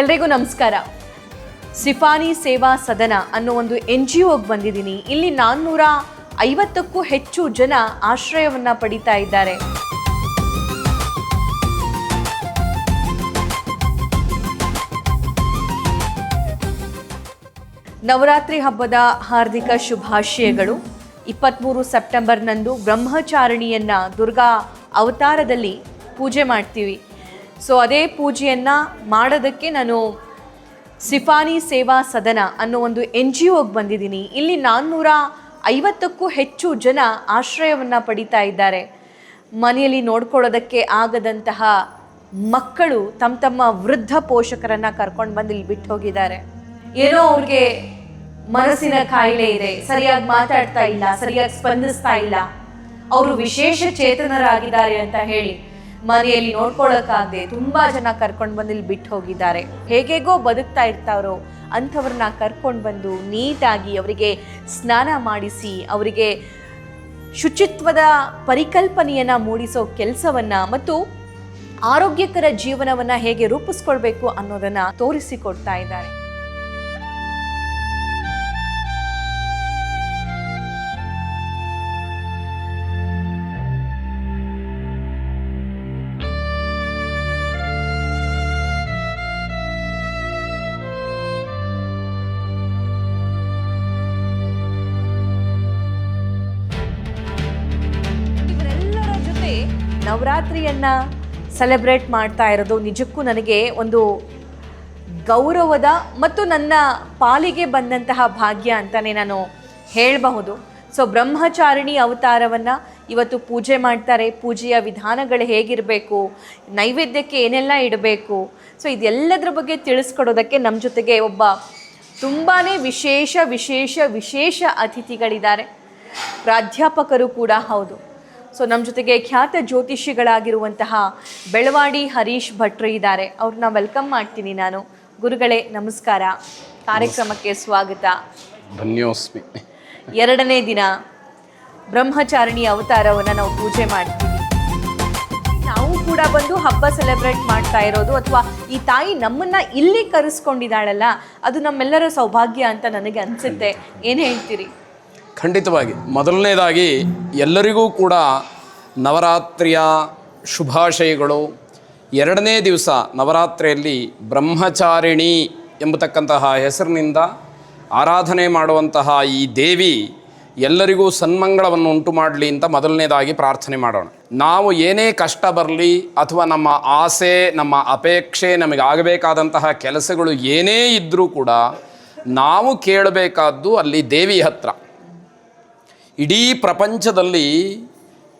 ಎಲ್ರಿಗೂ ನಮಸ್ಕಾರ. ಸಿಫಾನಿ ಸೇವಾ ಸದನ ಅನ್ನೋ ಒಂದು ಎನ್ ಜಿ ಒಗೆ ಬಂದಿದ್ದೀನಿ. ಇಲ್ಲಿ ನಾನ್ನೂರ ಐವತ್ತಕ್ಕೂ ಹೆಚ್ಚು ಜನ ಆಶ್ರಯವನ್ನ ಪಡಿತಾ ಇದ್ದಾರೆ. ನವರಾತ್ರಿ ಹಬ್ಬದ ಹಾರ್ದಿಕ ಶುಭಾಶಯಗಳು. ಇಪ್ಪತ್ತ್ಮೂರು ಸೆಪ್ಟೆಂಬರ್ನಂದು ಬ್ರಹ್ಮಚಾರಿಣಿಯನ್ನ ದುರ್ಗಾ ಅವತಾರದಲ್ಲಿ ಪೂಜೆ ಮಾಡ್ತೀವಿ. ಸೊ ಅದೇ ಪೂಜೆಯನ್ನು ಮಾಡೋದಕ್ಕೆ ನಾನು ಸಿಫಾನಿ ಸೇವಾ ಸದನ ಅನ್ನೋ ಒಂದು ಎನ್ ಜಿ ಒಗೆ ಬಂದಿದ್ದೀನಿ. ಇಲ್ಲಿ ನಾನ್ನೂರ ಐವತ್ತಕ್ಕೂ ಹೆಚ್ಚು ಜನ ಆಶ್ರಯವನ್ನು ಪಡಿತಾ ಇದ್ದಾರೆ. ಮನೆಯಲ್ಲಿ ನೋಡ್ಕೊಳ್ಳೋದಕ್ಕೆ ಆಗದಂತಹ ಮಕ್ಕಳು ತಮ್ಮ ತಮ್ಮ ವೃದ್ಧ ಪೋಷಕರನ್ನು ಕರ್ಕೊಂಡು ಬಂದು ಇಲ್ಲಿ ಬಿಟ್ಟು ಹೋಗಿದ್ದಾರೆ. ಏನೋ ಅವ್ರಿಗೆ ಮನಸ್ಸಿನ ಕಾಯಿಲೆ ಇದೆ. ಸರಿಯಾಗಿ ಮಾತಾಡ್ತಾ ಇಲ್ಲ, ಸರಿಯಾಗಿ ಸ್ಪಂದಿಸ್ತಾ ಇಲ್ಲ. ಅವರು ವಿಶೇಷ ಚೇತನರಾಗಿದ್ದಾರೆ ಅಂತ ಹೇಳಿ ಮನೆಯಲ್ಲಿ ನೋಡ್ಕೊಳಕ್ಕಾಗದೆ ತುಂಬಾ ಜನ ಕರ್ಕೊಂಡು ಬಂದು ಇಲ್ಲಿ ಬಿಟ್ಟು ಹೋಗಿದ್ದಾರೆ. ಹೇಗೇಗೋ ಬದುಕ್ತಾ ಇರ್ತಾರೋ ಅಂಥವ್ರನ್ನ ಕರ್ಕೊಂಡು ಬಂದು ನೀಟಾಗಿ ಅವರಿಗೆ ಸ್ನಾನ ಮಾಡಿಸಿ, ಅವರಿಗೆ ಶುಚಿತ್ವದ ಪರಿಕಲ್ಪನೆಯನ್ನ ಮೂಡಿಸೋ ಕೆಲಸವನ್ನ ಮತ್ತು ಆರೋಗ್ಯಕರ ಜೀವನವನ್ನ ಹೇಗೆ ರೂಪಿಸ್ಕೊಳ್ಬೇಕು ಅನ್ನೋದನ್ನ ತೋರಿಸಿಕೊಡ್ತಾ ಇದ್ದಾರೆ. ಸೆಲೆಬ್ರೇಟ್ ಮಾಡ್ತಾ ಇರೋದು ನಿಜಕ್ಕೂ ನನಗೆ ಒಂದು ಗೌರವದ ಮತ್ತು ನನ್ನ ಪಾಲಿಗೆ ಬಂದಂತಹ ಭಾಗ್ಯ ಅಂತಲೇ ನಾನು ಹೇಳಬಹುದು. ಸೊ ಬ್ರಹ್ಮಚಾರಿಣಿ ಅವತಾರವನ್ನು ಇವತ್ತು ಪೂಜೆ ಮಾಡ್ತಾರೆ. ಪೂಜೆಯ ವಿಧಾನಗಳು ಹೇಗಿರಬೇಕು? ನೈವೇದ್ಯಕ್ಕೆ ಏನೆಲ್ಲ ಇಡಬೇಕು? ಸೊ ಇದೆಲ್ಲದರ ಬಗ್ಗೆ ತಿಳಿಸ್ಕೊಡೋದಕ್ಕೆ ನಮ್ಮ ಜೊತೆಗೆ ಒಬ್ಬ ತುಂಬಾ ವಿಶೇಷ ವಿಶೇಷ ವಿಶೇಷ ಅತಿಥಿಗಳಿದ್ದಾರೆ. ಪ್ರಾಧ್ಯಾಪಕರು ಕೂಡ ಹೌದು. ಸೊ ನಮ್ಮ ಜೊತೆಗೆ ಖ್ಯಾತ ಜ್ಯೋತಿಷಿಗಳಾಗಿರುವಂತಹ ಬೆಳವಾಡಿ ಹರೀಶ್ ಭಟ್ರು ಇದ್ದಾರೆ. ಅವ್ರನ್ನ ವೆಲ್ಕಮ್ ಮಾಡ್ತೀನಿ ನಾನು. ಗುರುಗಳೇ ನಮಸ್ಕಾರ. ಕಾರ್ಯಕ್ರಮಕ್ಕೆ ಸ್ವಾಗತ. ಧನ್ಯೋಸ್ಮಿ. ಎರಡನೇ ದಿನ. ಬ್ರಹ್ಮಚಾರಿಣಿ ಅವತಾರವನ್ನು ನಾವು ಪೂಜೆ ಮಾಡ್ತೀವಿ. ನಾವು ಕೂಡ ಬಂದು ಹಬ್ಬ ಸೆಲೆಬ್ರೇಟ್ ಮಾಡ್ತಾ ಇರೋದು ಅಥವಾ ಈ ತಾಯಿ ನಮ್ಮನ್ನ ಇಲ್ಲಿ ಕರೆಸ್ಕೊಂಡಿದ್ದಾಳಲ್ಲ ಅದು ನಮ್ಮೆಲ್ಲರ ಸೌಭಾಗ್ಯ ಅಂತ ನನಗೆ ಅನ್ಸುತ್ತೆ. ಏನು ಹೇಳ್ತೀರಿ? ಖಂಡಿತವಾಗಿ. ಮೊದಲನೇದಾಗಿ ಎಲ್ಲರಿಗೂ ಕೂಡ ನವರಾತ್ರಿಯ ಶುಭಾಶಯಗಳು. ಎರಡನೇ ದಿವಸ ನವರಾತ್ರಿಯಲ್ಲಿ ಬ್ರಹ್ಮಚಾರಿಣಿ ಎಂಬತಕ್ಕಂತಹ ಹೆಸರಿನಿಂದ ಆರಾಧನೆ ಮಾಡುವಂತಹ ಈ ದೇವಿ ಎಲ್ಲರಿಗೂ ಸನ್ಮಂಗಳವನ್ನು ಉಂಟು ಮಾಡಲಿ ಅಂತ ಮೊದಲನೇದಾಗಿ ಪ್ರಾರ್ಥನೆ ಮಾಡೋಣ. ನಾವು ಏನೇ ಕಷ್ಟ ಬರಲಿ ಅಥವಾ ನಮ್ಮ ಆಸೆ, ನಮ್ಮ ಅಪೇಕ್ಷೆ, ನಮಗೆ ಆಗಬೇಕಾದಂತಹ ಕೆಲಸಗಳು ಏನೇ ಇದ್ದರೂ ಕೂಡ ನಾವು ಕೇಳಬೇಕಾದ್ದು ಅಲ್ಲಿ ದೇವಿ ಹತ್ರ. ಇಡೀ ಪ್ರಪಂಚದಲ್ಲಿ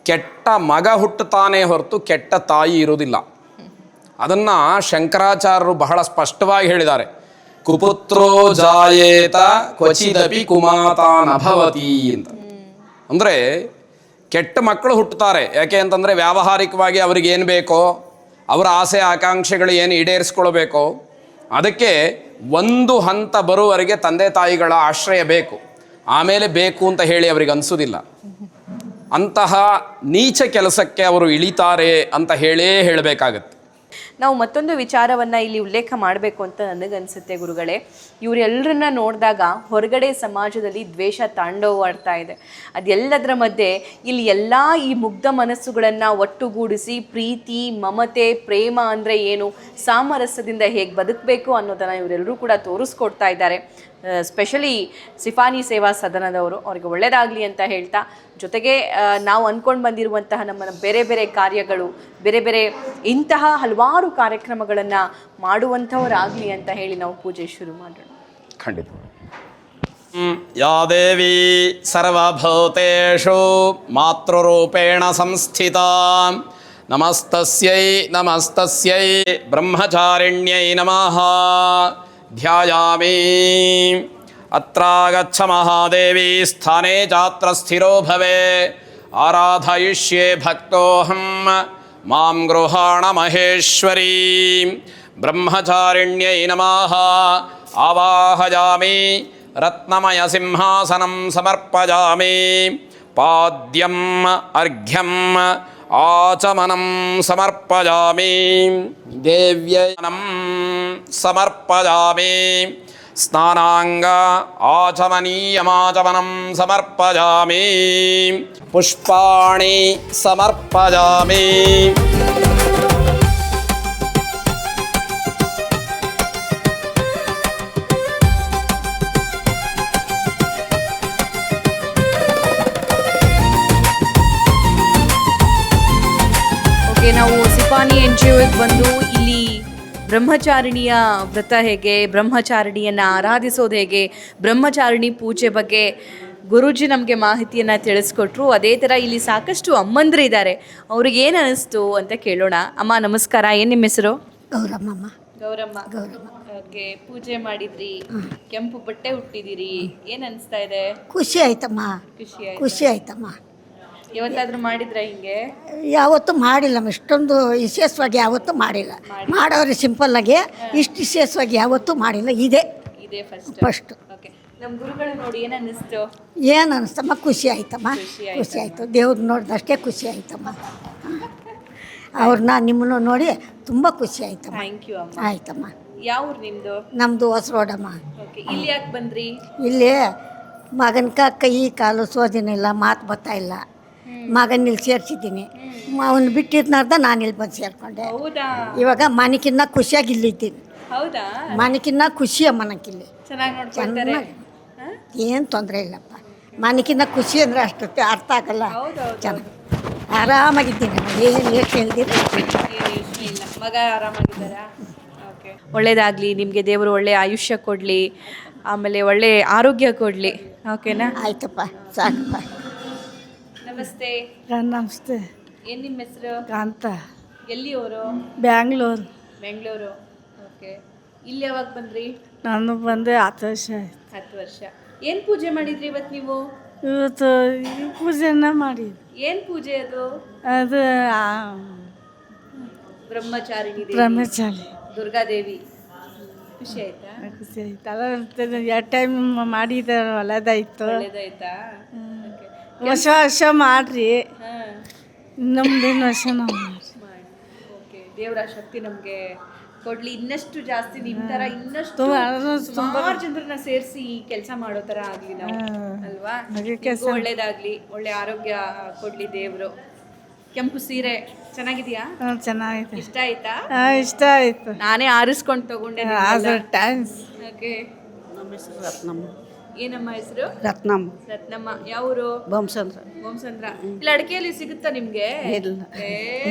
ಕೆಟ್ಟ ಮಗ ಹುಟ್ಟುತ್ತಾನೆ ಹೊರತು ಕೆಟ್ಟ ತಾಯಿ ಇರುವುದಿಲ್ಲ. ಅದನ್ನು ಶಂಕರಾಚಾರ್ಯರು ಬಹಳ ಸ್ಪಷ್ಟವಾಗಿ ಹೇಳಿದ್ದಾರೆ. ಕುಪುತ್ರೋ ಜಾಯೇತ ಕ್ವಚಿದಪಿ ಕುಮಾತಾನಭವತಿ ಅಂತ. ಅಂದರೆ ಕೆಟ್ಟ ಮಕ್ಕಳು ಹುಟ್ಟುತ್ತಾರೆ. ಯಾಕೆ ಅಂತಂದರೆ ವ್ಯಾವಹಾರಿಕವಾಗಿ ಅವ್ರಿಗೆ ಏನು ಬೇಕೋ, ಅವರ ಆಸೆ ಆಕಾಂಕ್ಷೆಗಳು ಏನು ಈಡೇರಿಸ್ಕೊಳ್ಬೇಕೋ, ಅದಕ್ಕೆ ಒಂದು ಹಂತ ಬರುವವರೆಗೆ ತಂದೆ ತಾಯಿಗಳ ಆಶ್ರಯ ಬೇಕು. ಆಮೇಲೆ ಬೇಕು ಅಂತ ಹೇಳಿ ಅವರಿಗೆ ಅನಿಸೋದಿಲ್ಲ. ಅಂತಹ ನೀಚ ಕೆಲಸಕ್ಕೆ ಅವರು ಇಳಿತಾರೆ ಅಂತ ಹೇಳೇ ಹೇಳಬೇಕಾಗತ್ತೆ. ನಾವು ಮತ್ತೊಂದು ವಿಚಾರವನ್ನು ಇಲ್ಲಿ ಉಲ್ಲೇಖ ಮಾಡಬೇಕು ಅಂತ ನನಗನ್ಸುತ್ತೆ ಗುರುಗಳೇ. ಇವರೆಲ್ಲರನ್ನ ನೋಡಿದಾಗ ಹೊರಗಡೆ ಸಮಾಜದಲ್ಲಿ ದ್ವೇಷ ತಾಂಡವಾಡ್ತಾ ಇದೆ. ಅದೆಲ್ಲದರ ಮಧ್ಯೆ ಇಲ್ಲಿ ಎಲ್ಲ ಈ ಮುಗ್ಧ ಮನಸ್ಸುಗಳನ್ನು ಒಟ್ಟುಗೂಡಿಸಿ ಪ್ರೀತಿ, ಮಮತೆ, ಪ್ರೇಮ ಅಂದರೆ ಏನು, ಸಾಮರಸ್ಯದಿಂದ ಹೇಗೆ ಬದುಕಬೇಕು ಅನ್ನೋದನ್ನು ಇವರೆಲ್ಲರೂ ಕೂಡ ತೋರಿಸ್ಕೊಡ್ತಾ ಇದ್ದಾರೆ. ಸ್ಪೆಷಲಿ ಸಿಫಾನಿ ಸೇವಾ ಸದನದವರು ಅವರಿಗೆ ಒಳ್ಳೆಯದಾಗಲಿ ಅಂತ ಹೇಳ್ತಾ ಜೊತೆಗೆ ನಾವು ಅಂದ್ಕೊಂಡು ಬಂದಿರುವಂತಹ ನಮ್ಮ ಬೇರೆ ಬೇರೆ ಕಾರ್ಯಗಳು ಬೇರೆ ಬೇರೆ ಇಂತಹ ಹಲವಾರು ಕಾರ್ಯಕ್ರಮಗಳನ್ನು ಮಾಡುವಂಥವರಾಗಲಿ ಅಂತ ಹೇಳಿ ನಾವು ಪೂಜೆ ಶುರು ಮಾಡೋಣ. ಖಂಡಿತ. ಯಾ ದೇವಿ ಸರ್ವಭೂತೇಷು ಮಾತೃರೂಪೇಣ ಸಂಸ್ಥಿತ ನಮಸ್ತಸ್ಯೈ ನಮಸ್ತಸ್ಯೈ ಬ್ರಹ್ಮಚಾರಿಣ್ಯೈ ನಮಃ. ध्यायामि। अत्रागच्छ महादेवी स्थाने चात्र स्थिरो भवे। आराधयिष्ये भक्तोऽहं माँ गृहाण महेश्वरी। ब्रह्मचारिण्यै नमः। आवाहयामि। रत्नमयसिंहासनं समर्पयामि। पाद्यम् अर्घ्यम् ఆచమనం సమర్పయామి దేవ్యనం సమర్పయామి స్నానాంగ ఆచమనీయమాచమనం సమర్పయామి పుష్పాణి సమర్పయామి ನಾವು ಸಿಪಾನಿ ಎನ್ ಜಿ ಒಗೆ ಬಂದು ಇಲ್ಲಿ ಬ್ರಹ್ಮಚಾರಿಣಿಯ ವ್ರತ ಹೇಗೆ ಬ್ರಹ್ಮಚಾರಿಣಿಯನ್ನು ಆರಾಧಿಸೋದು ಹೇಗೆ ಬ್ರಹ್ಮಚಾರಿಣಿ ಪೂಜೆ ಬಗ್ಗೆ ಗುರೂಜಿ ನಮಗೆ ಮಾಹಿತಿಯನ್ನು ತಿಳಿಸ್ಕೊಟ್ರು. ಅದೇ ಥರ ಇಲ್ಲಿ ಸಾಕಷ್ಟು ಅಮ್ಮಂದ್ರು ಇದ್ದಾರೆ. ಅವ್ರಿಗೆ ಏನು ಅನ್ನಿಸ್ತು ಅಂತ ಕೇಳೋಣ. ಅಮ್ಮ ನಮಸ್ಕಾರ. ಏನು ನಿಮ್ಮ ಹೆಸರು? ಗೌರಮ್ಮಮ್ಮ. ಗೌರಮ್ಮ. ಗೌರಮ್ಮ. ಓಕೆ ಪೂಜೆ ಮಾಡಿದ್ರಿ. ಕೆಂಪು ಬಟ್ಟೆ ಹುಟ್ಟಿದಿರಿ ಏನು ಅನಿಸ್ತಾ ಇದೆ? ಖುಷಿ ಆಯ್ತಮ್ಮ. ಖುಷಿ ಖುಷಿ ಆಯ್ತಮ್ಮ. ಯಾವತ್ತಾದ್ರೂ ಮಾಡಿದ್ರ ಹಿಂಗೆ? ಯಾವತ್ತೂ ಮಾಡಿಲ್ಲಮ್ಮ ಇಷ್ಟೊಂದು ವಿಶೇಷವಾಗಿ ಯಾವತ್ತೂ ಮಾಡಿಲ್ಲ. ಮಾಡೋರು ಸಿಂಪಲ್ಲಾಗಿ ಇಷ್ಟು ವಿಶೇಷವಾಗಿ ಯಾವತ್ತೂ ಮಾಡಿಲ್ಲ ಇದೇ. ಇದೇ ಫಸ್ಟ್ ಫಸ್ಟ್ ಓಕೆ ನಮ್ಮ ಗುರುಗಳು ನೋಡಿ ಏನು ಅನ್ನಿಸ್ತು? ಏನು ಅನಿಸ್ತಮ್ಮ ಖುಷಿ ಆಯ್ತಮ್ಮ. ಖುಷಿ ಆಯ್ತು ಆಯಿತು. ದೇವ್ರು ನೋಡಿದಷ್ಟೇ ಖುಷಿ ಆಯ್ತಮ್ಮ. ಅವ್ರನ್ನ ನಿಮ್ಮನ್ನು ನೋಡಿ ತುಂಬ ಖುಷಿ ಆಯ್ತಮ್ಮ. ಥ್ಯಾಂಕ್ ಯು ಅಮ್ಮ. ಆಯ್ತಮ್ಮ. ಯಾವ ಊರು ನಿಮ್ಮದು ನಮ್ಮದು ಹೊಸ ರೋಡಮ್ಮ ಓಕೆ ಇಲ್ಲಿ ಯಾಕೆ ಬಂದ್ರಿ? ಇಲ್ಲಿ ಮಗನ ಕೈ ಕಾಲು ಸೋದಿನಿಲ್ಲ ಮಾತು ಬರ್ತಾ ಇಲ್ಲ. ಮಗನ ಇಲ್ಲಿ ಸೇರಿಸಿದ್ದೀನಿ. ಅವನು ಬಿಟ್ಟಿದ್ನಾರ್ದ ನಾನು ಇಲ್ಲಿ ಬಂದು ಸೇರಿಕೊಂಡೆ. ಹೌದಾ? ಇವಾಗ ಮನೆಕಿನ್ನ ಖುಷಿಯಾಗಿ ಇಲ್ಲಿದ್ದೀನಿ. ಹೌದಾ? ಮನೆಕಿನ್ನ ಖುಷಿಯ ಮನಕ್ಕಿಲ್ಲಿ ಚೆನ್ನಾಗಿ ಏನು ತೊಂದರೆ ಇಲ್ಲಪ್ಪ. ಮನೆಕಿನ್ನ ಖುಷಿ ಅಂದರೆ ಅಷ್ಟು ಅರ್ಥ ಆಗಲ್ಲ. ಚೆನ್ನಾಗಿ. ಆರಾಮಾಗಿದ್ದೀನಿ ಏನು ಯೋಚನೆ ಇಲ್ಲ ಮಗ ಆರಾಮಾಗಿದ್ದಾರಾ? ಓಕೆ. ಒಳ್ಳೇದಾಗಲಿ ನಿಮಗೆ ದೇವರು ಒಳ್ಳೆ ಆಯುಷ್ಯ ಕೊಡಲಿ ಆಮೇಲೆ ಒಳ್ಳೆ ಆರೋಗ್ಯ ಕೊಡಲಿ. ಓಕೆನಾ? ಆಯ್ತಪ್ಪ ಸಾಕಪ್ಪ. ನಮಸ್ತೆ. ನಮಸ್ತೆ. ಏನು ನಿಮ್ಮ ಹೆಸರು? ಕಾಂತ. ಎಲ್ಲಿಯವರು? ಬ್ಯಾಂಗ್ಳೂರು. ಬೆಂಗಳೂರು. ಓಕೆ. ಇಲ್ಲಿ ಯಾವಾಗ ಬಂದ್ರಿ? ನಾನು ಬಂದೆ ಹತ್ತು ವರ್ಷ ಆಯ್ತು. ಹತ್ತು ವರ್ಷ. ಏನು ಪೂಜೆ ಮಾಡಿದ್ರಿ ಇವತ್ತು ನೀವು? ಇವತ್ತು ಈ ಪೂಜೆನ ಮಾಡಿ ಏನು ಪೂಜೆ ಅದು? ಅದು ಬ್ರಹ್ಮಚಾರಿ ಬ್ರಹ್ಮಚಾರಿಣಿ ದೇವಿ. ಬ್ರಹ್ಮಚಾರಿ. ದುರ್ಗಾದೇವಿ ಖುಷಿ ಆಯ್ತಾ? ಖುಷಿ ಆಯ್ತು. ಅಲ್ಲ ಎರಡು ಟೈಮ್ ಮಾಡಿದ ಹೊಲದಾಯ್ತು ಒಳ್ಳೇದಾಯ್ತಾ? ವರ್ಷ ವರ್ಷ ಮಾಡ್ರಿ. ಹಾಂ. ನಮ್ದೇನು ನಾವು ಮಾಡಿ ಓಕೆ ದೇವರ ಶಕ್ತಿ ನಮಗೆ ಕೊಡ್ಲಿ. ಇನ್ನಷ್ಟು ಜಾಸ್ತಿ ನಿಮ್ ತರ ಇನ್ನಷ್ಟು ಸುಮಾರು ಜನರನ್ನ ಸೇರಿಸಿ ಕೆಲಸ ಮಾಡೋ ತರ ಆಗ್ಲಿ ನಾವು. ಅಲ್ವಾ? ಒಳ್ಳೇದಾಗ್ಲಿ. ಒಳ್ಳೆ ಆರೋಗ್ಯ ಕೊಡ್ಲಿ ದೇವ್ರು. ಕೆಂಪು ಸೀರೆ ಚೆನ್ನಾಗಿದ್ಯಾ? ಚೆನ್ನಾಗಿದೆ ಇಷ್ಟ ಆಯ್ತಾ? ಹಾಂ ಇಷ್ಟ ಆಯ್ತು. ನಾನೇ ಆರಿಸ್ಕೊಂಡು ತಗೊಂಡೆ ಓಕೆ ನಮ್ಮ ಹೆಸರು ರತ್ನಮ್ಮ. ಏನಮ್ಮ ಹೆಸರು? ರತ್ನಮ್ಮ. ರತ್ನಮ್ಮ. ಯಾವ ಊರು ಬಂಸಂದ್ರ ಇಲ್ಲ ಇಲ್ಲಿ ಅಡಿಕೆಯಲ್ಲಿ ಸಿಗುತ್ತಾ ನಿಮ್ಗೆ? ಇಲ್ಲ.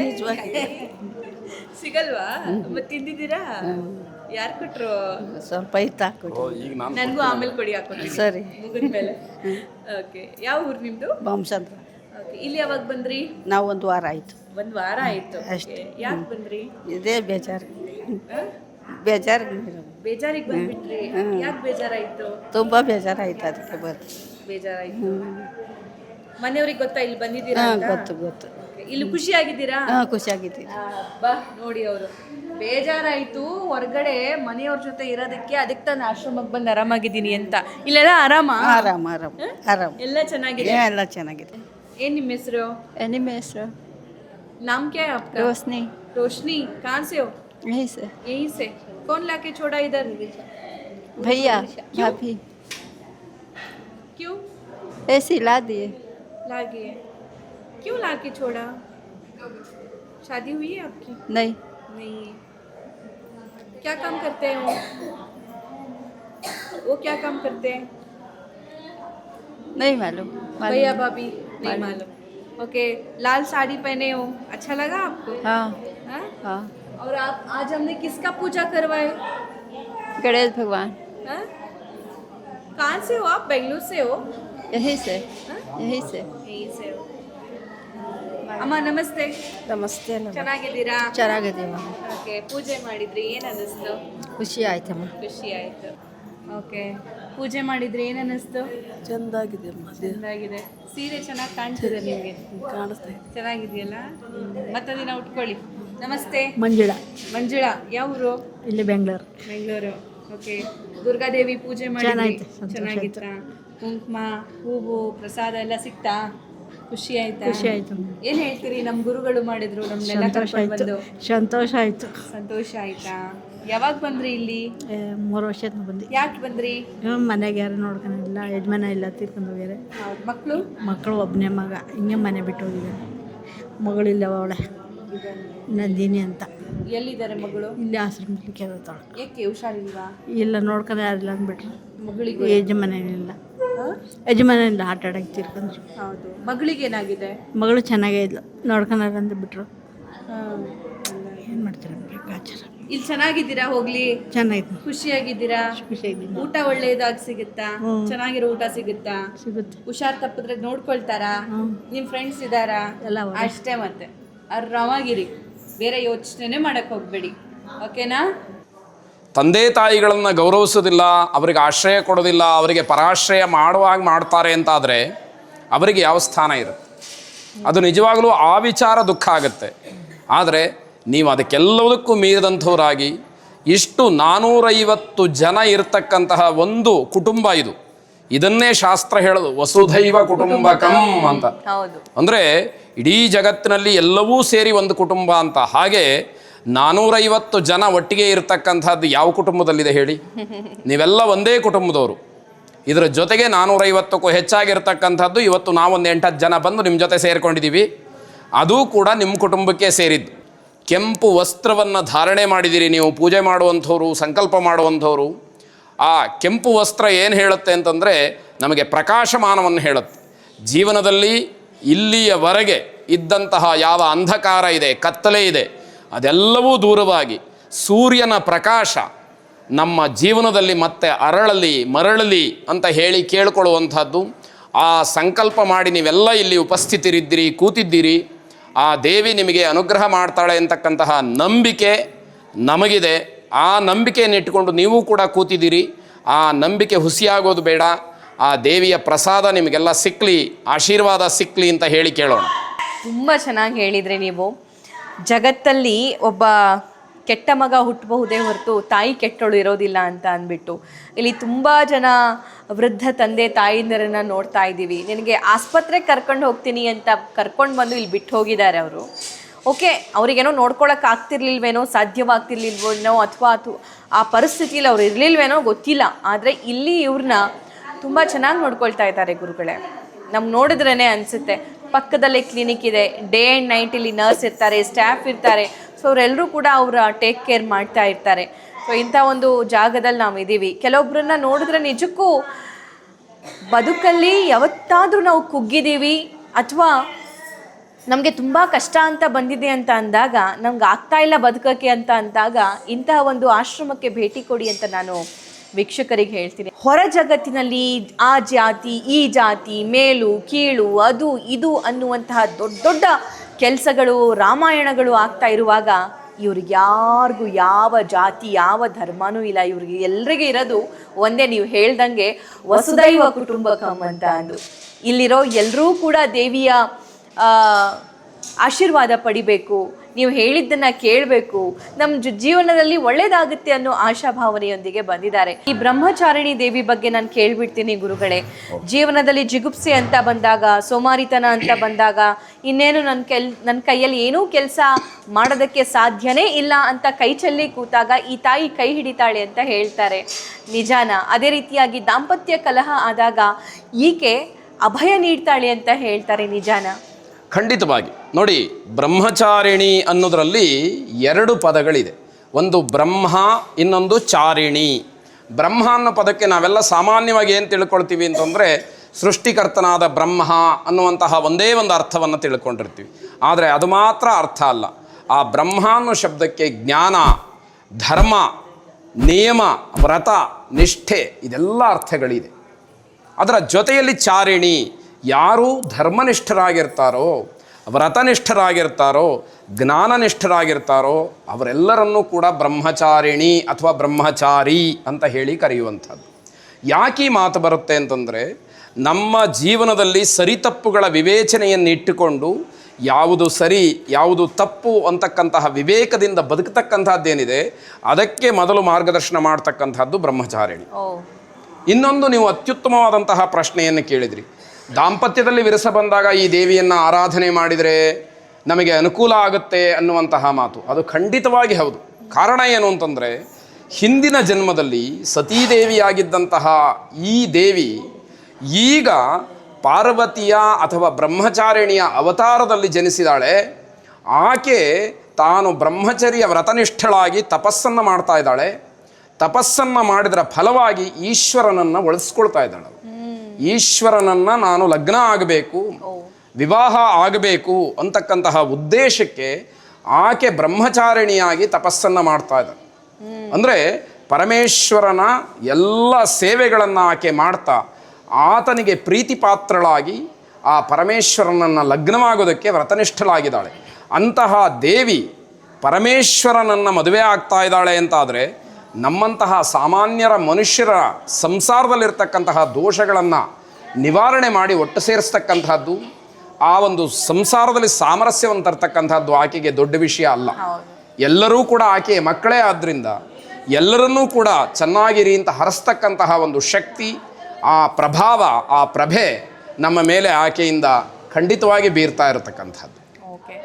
ನಿಜವಾಗಿ. ಸಿಗಲ್ವಾ? ಮತ್ತೆ ತಿಂದಿದ್ದೀರಾ? ಯಾರು ಕೊಟ್ರು? ಸ್ವಲ್ಪ ಇತ್ತು ಹಾಕ್ಬಿಟ್ಟು ಈಗ ನಾನು ನನಗೂ ಆಮೇಲೆ ಕೊಡಿ ಹಾಕೊಡಿ ಸರಿ. ಮುಗಿದ್ಮೇಲೆ. ಓಕೆ. ಯಾವ ಊರು ನಿಮ್ದು? ಬಂಸಂದ್ರ ಓಕೆ. ಇಲ್ಲಿ ಯಾವಾಗ ಬಂದ್ರಿ? ನಾವು ಒಂದು ವಾರ ಆಯಿತು. ಒಂದು ವಾರ ಆಯ್ತು. ಯಾಕೆ ಬಂದ್ರಿ? ಇದೇ ಬೇಜಾರು. ಬೇಜಾರು ಬೇಜಾರಿಗೆ ಬಂದ್ಬಿಟ್ರಿ ಯಾಕೆ ಬೇಜಾರಾಯ್ತು ತುಂಬ ಬೇಜಾರಾಯ್ತು ಅದಕ್ಕೆ ಬಂದು ಬೇಜಾರಾಯ್ತು ಮನೆಯವ್ರಿಗೆ ಗೊತ್ತಾ ಇಲ್ಲಿ ಬಂದಿದ್ದೀರಾ ಹಾಂ ಅಂತ? ಗೊತ್ತು ಗೊತ್ತು Okay. ಇಲ್ಲಿ ಖುಷಿ ಆಗಿದ್ದೀರಾ ಹಾಂ ಖುಷಿಯಾಗಿದ್ದೀನಿ ಬಾ ನೋಡಿ ಅವರು ಬೇಜಾರಾಯ್ತು ಹೊರಗಡೆ ಮನೆಯವ್ರ ಜೊತೆ ಇರೋದಕ್ಕೆ ಅದಕ್ಕೆ ನಾನು ಆಶ್ರಮಕ್ಕೆ ಬಂದು ಆರಾಮಾಗಿದ್ದೀನಿ ಅಂತ ಇಲ್ಲೆಲ್ಲ ಆರಾಮ ಆರಾಮ ಆರಾಮ ಆರಾಮ ಎಲ್ಲ ಚೆನ್ನಾಗಿದೆ ಎಲ್ಲ ಚೆನ್ನಾಗಿದೆ ಏನ್ ನಿಮ್ಮ ಹೆಸರು ನಿಮ್ಮ ಹೆಸರು नाम क्या है आपका रोशनी रोशनी कहाँ से हो यहीं से। यहीं से? कौन लाके छोड़ा इधर? भैया भाभी। क्यों? ऐसे ला दिए। लागे क्यों लाके छोड़ा? शादी हुई है आपकी? नहीं। नहीं। क्या काम करते हैं वो? वो क्या काम करते हैं? नहीं मालूम। मालूम भैया भाभी नहीं मालूम। ओके लाल साड़ी पहने हो। अच्छा लगा आपको? हाँ। हाँ? हाँ। और आप आज हमने किसका पूजा करवाए गणेश भगवान हाँ? कहाँ से हो आप बेंगलुरु से हो यहीं से हाँ? यहीं से यहीं से हो ಅಮ್ಮ ನಮಸ್ತೆ ನಮಸ್ತೆ ಚೆನ್ನಾಗಿದ್ದೀರಾ ಚೆನ್ನಾಗಿದ್ದೀವಿ ಓಕೆ ಪೂಜೆ ಮಾಡಿದ್ರಿ ಏನು ಅನ್ನಿಸ್ತು ಖುಷಿ ಆಯ್ತಮ್ಮ ಖುಷಿ ಆಯಿತು ಓಕೆ ಪೂಜೆ ಮಾಡಿದ್ರಿ ಏನು ಅನ್ನಿಸ್ತು ಚೆಂದಾಗಿದೆ ಚೆನ್ನಾಗಿದೆ ಸೀರೆ ಚೆನ್ನಾಗಿ ಕಾಣ್ತಿದೆ ನಿಮಗೆ ಕಾಣಿಸ್ತಾ ಚೆನ್ನಾಗಿದೆಯಲ್ಲ ಮತ್ತೊಂದಿನ ಉಟ್ಕೊಳ್ಳಿ ನಮಸ್ತೆ. ಮಂಜುಳ. ಮಂಜುಳಾ ಯಾವ ಊರು? ಇಲ್ಲಿ ಬೆಂಗಳೂರು. ಬೆಂಗಳೂರು. ಓಕೆ ದುರ್ಗಾದೇವಿ ಪೂಜೆ ಮಾಡಿ ಚೆನ್ನಾಗಿತ್ತ ಸಂತೋಷ ಚೆನ್ನಾಗಿತ್ತಾ? ಕುಂಕುಮ ಹೂವು ಪ್ರಸಾದ ಎಲ್ಲ ಸಿಕ್ತಾ? ಖುಷಿ ಆಯ್ತಾ? ಖುಷಿ ಆಯ್ತು. ಏನ್ ಹೇಳ್ತೀರಿ? ನಮ್ ಗುರುಗಳು ಮಾಡಿದ್ರು ನಮ್ನೆಲ್ಲ ಸಂತೋಷ ಕರ್ಕೊಂಡ್ ಆಯ್ತು. ಬಂದು. ಸಂತೋಷ ಆಯ್ತು. ಸಂತೋಷ ಆಯ್ತಾ? ಯಾವಾಗ ಬಂದ್ರಿ ಇಲ್ಲಿ? ಏ, ಮೂರು ವರ್ಷದ ಬಂದ್ರಿ ಯಾಕೆ ಬಂದ್ರಿ? ಮನೆಗೆ ಯಾರು ನೋಡ್ಕೊಂಡಿಲ್ಲ. ಯಜಮಾನ ಇಲ್ಲ ತೀರ್ಕೊಂಡು ಹೋಗ್ಯಾರೆ. ಮಕ್ಕಳು ಮಕ್ಳು? ಮಕ್ಕಳು ಒಬ್ಬನೇ ಮಗ. ಹಿಂಗೆ ಮನೆ ಬಿಟ್ಟು ಹೋಗಿದ್ದಾರೆ ಮಗಳಿಲ್ಲ ಅವಳೆ. ನಂದಿನಿ ಅಂತ. ಎಲ್ಲಿದ್ದಾರೆ ಮಗಳು? ಇಲ್ಲಿ ಆಶ್ರಮದಲ್ಲಿ ಕೇಳ್ತಾಳೆ ಏಕೆ ಹುಷಾರಿಲ್ವಾ? ಇಲ್ಲ ನೋಡ್ಕೊಂಡು ಯಾರಿಲ್ಲ ಅಂದ್ಬಿಟ್ರು. ಮಗಳಿಗೆ ಯಜಮಾನಿಲ್ಲ ಯಜಮಾನಿಲ್ಲ ಆಟ ಆಡಕ್ಕೆ ತಿರ್ಕೊಂಡ್ರು. ಹೌದು. ಮಗಳಿಗೆ ಏನಾಗಿದೆ? ಮಗಳು ಚೆನ್ನಾಗೇ ಇದ್ಲು. ನೋಡ್ಕೊಂಡಾರ ಅಂದ್ಬಿಟ್ರು. ಬಿಟ್ರು ಏನು ಮಾಡ್ತಾರೆ ಆಚಾರ ಇಲ್ಲಿ ಚೆನ್ನಾಗಿದ್ದೀರಾ ಹೋಗ್ಲಿ? ಚೆನ್ನಾಗಿದೆ ಖುಷಿಯಾಗಿದ್ದೀರಾ? ಖುಷಿಯಾಗಿದ್ದೀನಿ. ಊಟ ಒಳ್ಳೆಯದಾಗಿ ಸಿಗುತ್ತಾ? ಚೆನ್ನಾಗಿರೋ ಊಟ ಸಿಗುತ್ತಾ? ಸಿಗುತ್ತೆ. ಹುಷಾರ್ ತಪ್ಪಿದ್ರೆ ನೋಡ್ಕೊಳ್ತಾರಾ? ನಿಮ್ ಫ್ರೆಂಡ್ಸ್ ಇದ್ದಾರಾ? ಎಲ್ಲ ಅಷ್ಟೇ ಮತ್ತೆ. ಆರಾಮಾಗಿರಿ. ಬೇರೆ ಯೋಚನೆ ಮಾಡಕ್ ಹೋಗ್ಬೇಡಿ. ಓಕೆನಾ ತಂದೆ ತಾಯಿಗಳನ್ನು ಗೌರವಿಸೋದಿಲ್ಲ ಅವರಿಗೆ ಆಶ್ರಯ ಕೊಡೋದಿಲ್ಲ ಅವರಿಗೆ ಪರಾಶ್ರಯ ಮಾಡುವಾಗ ಮಾಡ್ತಾರೆ ಅಂತಾದರೆ ಅವರಿಗೆ ಯಾವ ಸ್ಥಾನ ಇರುತ್ತೆ? ಅದು ನಿಜವಾಗಲೂ ಆ ವಿಚಾರ ದುಃಖ ಆಗುತ್ತೆ. ಆದರೆ ನೀವು ಅದಕ್ಕೆಲ್ಲದಕ್ಕೂ ಮೀರಿದಂಥವರಾಗಿ, ಇಷ್ಟು ನಾನ್ನೂರೈವತ್ತು ಜನ ಇರತಕ್ಕಂತಹ ಒಂದು ಕುಟುಂಬ ಇದು. ಇದನ್ನೇ ಶಾಸ್ತ್ರ ಹೇಳೋದು ವಸುಧೈವ ಕುಟುಂಬಕಂ ಅಂತ. ಅಂದರೆ ಇಡೀ ಜಗತ್ತಿನಲ್ಲಿ ಎಲ್ಲವೂ ಸೇರಿ ಒಂದು ಕುಟುಂಬ ಅಂತ. ಹಾಗೆ ನಾನೂರೈವತ್ತು ಜನ ಒಟ್ಟಿಗೆ ಇರತಕ್ಕಂಥದ್ದು ಯಾವ ಕುಟುಂಬದಲ್ಲಿದೆ ಹೇಳಿ? ನೀವೆಲ್ಲ ಒಂದೇ ಕುಟುಂಬದವರು. ಇದರ ಜೊತೆಗೆ ನಾನೂರೈವತ್ತಕ್ಕೂ ಹೆಚ್ಚಾಗಿರ್ತಕ್ಕಂಥದ್ದು ಇವತ್ತು ನಾವೊಂದು ಎಂಟತ್ತು ಜನ ಬಂದು ನಿಮ್ಮ ಜೊತೆ ಸೇರಿಕೊಂಡಿದ್ದೀವಿ. ಅದೂ ಕೂಡ ನಿಮ್ಮ ಕುಟುಂಬಕ್ಕೆ ಸೇರಿದ್ದು. ಕೆಂಪು ವಸ್ತ್ರವನ್ನು ಧಾರಣೆ ಮಾಡಿದ್ದೀರಿ ನೀವು ಪೂಜೆ ಮಾಡುವಂಥವ್ರು ಸಂಕಲ್ಪ ಮಾಡುವಂಥವ್ರು. ಆ ಕೆಂಪು ವಸ್ತ್ರ ಏನು ಹೇಳುತ್ತೆ ಅಂತಂದರೆ ನಮಗೆ ಪ್ರಕಾಶಮಾನವನ್ನು ಹೇಳುತ್ತೆ. ಜೀವನದಲ್ಲಿ ಇಲ್ಲಿಯವರೆಗೆ ಇದ್ದಂತಹ ಯಾವ ಅಂಧಕಾರ ಇದೆ, ಕತ್ತಲೆ ಇದೆ, ಅದೆಲ್ಲವೂ ದೂರವಾಗಿ ಸೂರ್ಯನ ಪ್ರಕಾಶ ನಮ್ಮ ಜೀವನದಲ್ಲಿ ಮತ್ತೆ ಅರಳಲಿ, ಮರಳಲಿ ಅಂತ ಹೇಳಿ ಕೇಳಿಕೊಳ್ಳುವಂಥದ್ದು. ಆ ಸಂಕಲ್ಪ ಮಾಡಿ ನೀವೆಲ್ಲ ಇಲ್ಲಿ ಉಪಸ್ಥಿತಿರಿದ್ದೀರಿ, ಕೂತಿದ್ದೀರಿ. ಆ ದೇವಿ ನಿಮಗೆ ಅನುಗ್ರಹ ಮಾಡ್ತಾಳೆ ಅಂತಕ್ಕಂತಹ ನಂಬಿಕೆ ನಮಗಿದೆ. ಆ ನಂಬಿಕೆಯನ್ನು ಇಟ್ಟುಕೊಂಡು ನೀವು ಕೂಡ ಕೂತಿದ್ದೀರಿ. ಆ ನಂಬಿಕೆ ಹುಸಿಯಾಗೋದು ಬೇಡ. ಆ ದೇವಿಯ ಪ್ರಸಾದ ನಿಮಗೆಲ್ಲ ಸಿಕ್ಕಲಿ ಆಶೀರ್ವಾದ ಸಿಕ್ಕಲಿ ಅಂತ ಹೇಳಿ ಕೇಳೋಣ. ತುಂಬ ಚೆನ್ನಾಗಿ ಹೇಳಿದ್ರಿ ನೀವು. ಜಗತ್ತಲ್ಲಿ ಒಬ್ಬ ಕೆಟ್ಟ ಮಗ ಹುಟ್ಟಬಹುದೇ ಹೊರತು ತಾಯಿ ಕೆಟ್ಟಳು ಇರೋದಿಲ್ಲ ಅಂತ ಅಂದ್ಬಿಟ್ಟು. ಇಲ್ಲಿ ತುಂಬ ಜನ ವೃದ್ಧ ತಂದೆ ತಾಯಿಂದರನ್ನ ನೋಡ್ತಾ ಇದ್ದೀವಿ. ನಿನಗೆ ಆಸ್ಪತ್ರೆಗೆ ಕರ್ಕೊಂಡು ಹೋಗ್ತೀನಿ ಅಂತ ಕರ್ಕೊಂಡು ಬಂದು ಇಲ್ಲಿ ಬಿಟ್ಟು ಹೋಗಿದ್ದಾರೆ ಅವರು. ಓಕೆ, ಅವರಿಗೇನೋ ನೋಡ್ಕೊಳಕ್ಕೆ ಆಗ್ತಿರ್ಲಿಲ್ವೇನೋ ಸಾಧ್ಯವಾಗ್ತಿರ್ಲಿಲ್ವೇನೋ ಅಥವಾ ಅದು ಆ ಪರಿಸ್ಥಿತಿಯಲ್ಲಿ ಅವ್ರು ಇರಲಿಲ್ವೇನೋ ಗೊತ್ತಿಲ್ಲ. ಆದರೆ ಇಲ್ಲಿ ಇವ್ರನ್ನ ತುಂಬ ಚೆನ್ನಾಗಿ ನೋಡ್ಕೊಳ್ತಾ ಇದ್ದಾರೆ ಗುರುಗಳೇ. ನಮ್ಗೆ ನೋಡಿದ್ರೇ ಅನಿಸುತ್ತೆ. ಪಕ್ಕದಲ್ಲೇ ಕ್ಲಿನಿಕ್ ಇದೆ. ಡೇ ಆ್ಯಂಡ್ ನೈಟ್ ಇಲ್ಲಿ ನರ್ಸ್ ಇರ್ತಾರೆ ಸ್ಟಾಫ್ ಇರ್ತಾರೆ. ಸೊ ಅವರೆಲ್ಲರೂ ಕೂಡ ಅವರ ಟೇಕ್ ಕೇರ್ ಮಾಡ್ತಾ ಇರ್ತಾರೆ. ಸೊ ಇಂಥ ಒಂದು ಜಾಗದಲ್ಲಿ ನಾವು ಇದ್ದೀವಿ ಕೆಲವೊಬ್ಬರನ್ನ ನೋಡಿದ್ರೆ ನಿಜಕ್ಕೂ ಬದುಕಲ್ಲಿ ಯಾವತ್ತಾದರೂ ನಾವು ಕುಗ್ಗಿದ್ದೀವಿ ಅಥವಾ ನಮಗೆ ತುಂಬ ಕಷ್ಟ ಅಂತ ಬಂದಿದೆ ಅಂತ ಅಂದಾಗ ನಮ್ಗೆ ಆಗ್ತಾ ಇಲ್ಲ ಬದುಕಕ್ಕೆ ಅಂತ ಅಂದಾಗ ಇಂತಹ ಒಂದು ಆಶ್ರಮಕ್ಕೆ ಭೇಟಿ ಕೊಡಿ ಅಂತ ನಾನು ವೀಕ್ಷಕರಿಗೆ ಹೇಳ್ತೀನಿ. ಹೊರ ಜಗತ್ತಿನಲ್ಲಿ ಆ ಜಾತಿ, ಈ ಜಾತಿ, ಮೇಲು, ಕೀಳು, ಅದು, ಇದು ಅನ್ನುವಂತಹ ದೊಡ್ಡ ದೊಡ್ಡ ಕೆಲಸಗಳು, ರಾಮಾಯಣಗಳು ಆಗ್ತಾ ಇರುವಾಗ ಇವ್ರಿಗೆ ಯಾರಿಗೂ ಯಾವ ಜಾತಿ, ಯಾವ ಧರ್ಮನೂ ಇಲ್ಲ. ಇವ್ರಿಗೆ ಎಲ್ರಿಗೆ ಇರೋದು ಒಂದೇ, ನೀವು ಹೇಳ್ದಂಗೆ ವಸುದೈವ ಕುಟುಂಬಕಂ ಅಂತ ಅಂದು ಇಲ್ಲಿರೋ ಎಲ್ಲರೂ ಕೂಡ ದೇವಿಯ ಆಶೀರ್ವಾದ ಪಡಿಬೇಕು, ನೀವು ಹೇಳಿದ್ದನ್ನ ಕೇಳಬೇಕು ನಮ್ಮ ಜೀವನದಲ್ಲಿ ಒಳ್ಳೇದಾಗುತ್ತೆ ಅನ್ನೋ ಆಶಾಭಾವನೆಯೊಂದಿಗೆ ಬಂದಿದ್ದಾರೆ. ಈ ಬ್ರಹ್ಮಚಾರಿಣಿ ದೇವಿ ಬಗ್ಗೆ ನಾನು ಕೇಳ್ಬಿಡ್ತೀನಿ ಗುರುಗಳೇ. ಜೀವನದಲ್ಲಿ ಜಿಗುಪ್ಸೆ ಅಂತ ಬಂದಾಗ, ಸೋಮಾರಿತನ ಅಂತ ಬಂದಾಗ, ಇನ್ನೇನು ನನ್ನ ಕೆಲ್ ನನ್ನ ಕೈಯಲ್ಲಿ ಏನೂ ಕೆಲಸ ಮಾಡೋದಕ್ಕೆ ಸಾಧ್ಯನೇ ಇಲ್ಲ ಅಂತ ಕೈ ಚೆಲ್ಲಿ ಕೂತಾಗ ಈ ತಾಯಿ ಕೈ ಹಿಡಿತಾಳೆ ಅಂತ ಹೇಳ್ತಾರೆ. ನಿಜಾನ? ಅದೇ ರೀತಿಯಾಗಿ ದಾಂಪತ್ಯ ಕಲಹ ಆದಾಗ ಈಕೆ ಅಭಯ ನೀಡ್ತಾಳೆ ಅಂತ ಹೇಳ್ತಾರೆ ನಿಜಾನ? ಖಂಡಿತವಾಗಿ. ನೋಡಿ, ಬ್ರಹ್ಮಚಾರಿಣಿ ಅನ್ನೋದರಲ್ಲಿ ಎರಡು ಪದಗಳಿದೆ. ಒಂದು ಬ್ರಹ್ಮ, ಇನ್ನೊಂದು ಚಾರಿಣಿ. ಬ್ರಹ್ಮ ಅನ್ನೋ ಪದಕ್ಕೆ ನಾವೆಲ್ಲ ಸಾಮಾನ್ಯವಾಗಿ ಏನು ತಿಳ್ಕೊಳ್ತೀವಿ ಅಂತಂದರೆ, ಸೃಷ್ಟಿಕರ್ತನಾದ ಬ್ರಹ್ಮ ಅನ್ನುವಂತಹ ಒಂದೇ ಒಂದು ಅರ್ಥವನ್ನು ತಿಳ್ಕೊಂಡಿರ್ತೀವಿ. ಆದರೆ ಅದು ಮಾತ್ರ ಅರ್ಥ ಅಲ್ಲ. ಆ ಬ್ರಹ್ಮ ಅನ್ನೋ ಶಬ್ದಕ್ಕೆ ಜ್ಞಾನ, ಧರ್ಮ, ನಿಯಮ, ವ್ರತ, ನಿಷ್ಠೆ ಇದೆಲ್ಲ ಅರ್ಥಗಳಿದೆ. ಅದರ ಜೊತೆಯಲ್ಲಿ ಚಾರಿಣಿ. ಯಾರು ಧರ್ಮನಿಷ್ಠರಾಗಿರ್ತಾರೋ ವ್ರತನಿಷ್ಠರಾಗಿರ್ತಾರೋ ಜ್ಞಾನನಿಷ್ಠರಾಗಿರ್ತಾರೋ ಅವರೆಲ್ಲರನ್ನೂ ಕೂಡ ಬ್ರಹ್ಮಚಾರಿಣಿ ಅಥವಾ ಬ್ರಹ್ಮಚಾರಿ ಅಂತ ಹೇಳಿ ಕರೆಯುವಂಥದ್ದು. ಯಾಕೆ ಈ ಮಾತು ಬರುತ್ತೆ ಅಂತಂದರೆ ನಮ್ಮ ಜೀವನದಲ್ಲಿ ಸರಿತಪ್ಪುಗಳ ವಿವೇಚನೆಯನ್ನು ಇಟ್ಟುಕೊಂಡು ಯಾವುದು ಸರಿ ಯಾವುದು ತಪ್ಪು ಅಂತಕ್ಕಂತಹ ವಿವೇಕದಿಂದ ಬದುಕತಕ್ಕಂಥದ್ದೇನಿದೆ ಅದಕ್ಕೆ ಮೊದಲು ಮಾರ್ಗದರ್ಶನ ಮಾಡ್ತಕ್ಕಂಥದ್ದು ಬ್ರಹ್ಮಚಾರಿಣಿ. ಇನ್ನೊಂದು ನೀವು ಅತ್ಯುತ್ತಮವಾದಂತಹ ಪ್ರಶ್ನೆಯನ್ನು ಕೇಳಿದ್ರಿ. ದಾಂಪತ್ಯದಲ್ಲಿ ವಿರಸ ಬಂದಾಗ ಈ ದೇವಿಯನ್ನು ಆರಾಧನೆ ಮಾಡಿದರೆ ನಮಗೆ ಅನುಕೂಲ ಆಗುತ್ತೆ ಅನ್ನುವಂತಹ ಮಾತು. ಅದು ಖಂಡಿತವಾಗಿ ಹೌದು. ಕಾರಣ ಏನು ಅಂತಂದರೆ, ಹಿಂದಿನ ಜನ್ಮದಲ್ಲಿ ಸತೀದೇವಿಯಾಗಿದ್ದಂತಹ ಈ ದೇವಿ ಈಗ ಪಾರ್ವತಿಯ ಅಥವಾ ಬ್ರಹ್ಮಚಾರಿಣಿಯ ಅವತಾರದಲ್ಲಿ ಜನಿಸಿದಾಳೆ. ಆಕೆ ತಾನು ಬ್ರಹ್ಮಚರ್ಯ ವ್ರತನಿಷ್ಠಳಾಗಿ ತಪಸ್ಸನ್ನು ಮಾಡ್ತಾ ಇದ್ದಾಳೆ. ತಪಸ್ಸನ್ನು ಮಾಡಿದರ ಫಲವಾಗಿ ಈಶ್ವರನನ್ನು ಒಳಸ್ಕೊಳ್ತಾ ಇದ್ದಾಳೆ. ಈಶ್ವರನನ್ನ ನಾನು ಲಗ್ನ ಆಗಬೇಕು ವಿವಾಹ ಆಗಬೇಕು ಅಂತಕ್ಕಂತಹ ಉದ್ದೇಶಕ್ಕೆ ಆಕೆ ಬ್ರಹ್ಮಚಾರಿಣಿಯಾಗಿ ತಪಸ್ಸನ್ನು ಮಾಡ್ತಾ ಇದ್ದ. ಅಂದರೆ ಪರಮೇಶ್ವರನ ಎಲ್ಲ ಸೇವೆಗಳನ್ನು ಆಕೆ ಮಾಡ್ತಾ ಆತನಿಗೆ ಪ್ರೀತಿ ಪಾತ್ರಳಾಗಿ ಆ ಪರಮೇಶ್ವರನನ್ನು ಲಗ್ನವಾಗೋದಕ್ಕೆ ವ್ರತನಿಷ್ಠಳಾಗಿದ್ದಾಳೆ. ಅಂತಹ ದೇವಿ ಪರಮೇಶ್ವರನನ್ನು ಮದುವೆ ಆಗ್ತಾ ಇದ್ದಾಳೆ ಅಂತಾದರೆ ನಮ್ಮಂತಹ ಸಾಮಾನ್ಯರ ಮನುಷ್ಯರ ಸಂಸಾರದಲ್ಲಿರ್ತಕ್ಕಂತಹ ದೋಷಗಳನ್ನು ನಿವಾರಣೆ ಮಾಡಿ ಒಟ್ಟು ಸೇರಿಸ್ತಕ್ಕಂತಹದ್ದು ಆ ಒಂದು ಸಂಸಾರದಲ್ಲಿ ಸಾಮರಸ್ಯವನ್ನು ತರ್ತಕ್ಕಂಥದ್ದು ಆಕೆಗೆ ದೊಡ್ಡ ವಿಷಯ ಅಲ್ಲ. ಎಲ್ಲರೂ ಕೂಡ ಆಕೆಯ ಮಕ್ಕಳೇ ಆದ್ದರಿಂದ ಎಲ್ಲರನ್ನೂ ಕೂಡ ಚೆನ್ನಾಗಿರಿ ಅಂತ ಹರಿಸ್ತಕ್ಕಂತಹ ಒಂದು ಶಕ್ತಿ ಆ ಪ್ರಭಾವ ಆ ಪ್ರಭೆ ನಮ್ಮ ಮೇಲೆ ಆಕೆಯಿಂದ ಖಂಡಿತವಾಗಿ ಬೀರ್ತಾ ಇರತಕ್ಕಂಥದ್ದು ಓಕೆ.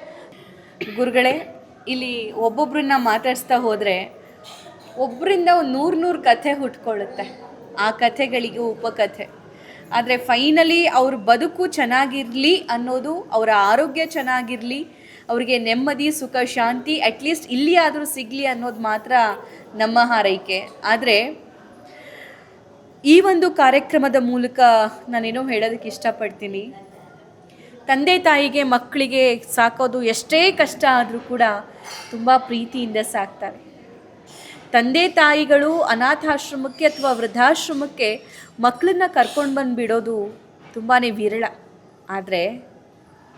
ಗುರುಗಳೇ ಇಲ್ಲಿ ಒಬ್ಬೊಬ್ಬರನ್ನ ಮಾತಾಡಿಸ್ತಾ ಹೋದರೆ ಒಬ್ಬರಿಂದ ಒಂದು ನೂರು ನೂರು ಕಥೆ ಹುಟ್ಕೊಳ್ಳುತ್ತೆ. ಆ ಕಥೆಗಳಿಗೆ ಉಪಕಥೆ. ಆದರೆ ಫೈನಲಿ ಅವ್ರ ಬದುಕು ಚೆನ್ನಾಗಿರಲಿ ಅನ್ನೋದು, ಅವರ ಆರೋಗ್ಯ ಚೆನ್ನಾಗಿರಲಿ, ಅವರಿಗೆ ನೆಮ್ಮದಿ, ಸುಖ, ಶಾಂತಿ ಅಟ್ಲೀಸ್ಟ್ ಇಲ್ಲಿ ಆದರೂ ಸಿಗಲಿ ಅನ್ನೋದು ಮಾತ್ರ ನಮ್ಮ ಹಾರೈಕೆ. ಆದರೆ ಈ ಒಂದು ಕಾರ್ಯಕ್ರಮದ ಮೂಲಕ ನಾನೇನೋ ಹೇಳೋದಕ್ಕೆ ಇಷ್ಟಪಡ್ತೀನಿ. ತಂದೆ ತಾಯಿಗೆ, ಮಕ್ಕಳಿಗೆ ಸಾಕೋದು ಎಷ್ಟೇ ಕಷ್ಟ ಆದರೂ ಕೂಡ ತುಂಬ ಪ್ರೀತಿಯಿಂದ ಸಾಕ್ತಾರೆ. ತಂದೆ ತಾಯಿಗಳು ಅನಾಥಾಶ್ರಮಕ್ಕೆ ಅಥವಾ ವೃದ್ಧಾಶ್ರಮಕ್ಕೆ ಮಕ್ಕಳನ್ನ ಕರ್ಕೊಂಡು ಬಂದು ಬಿಡೋದು ತುಂಬಾ ವಿರಳ. ಆದರೆ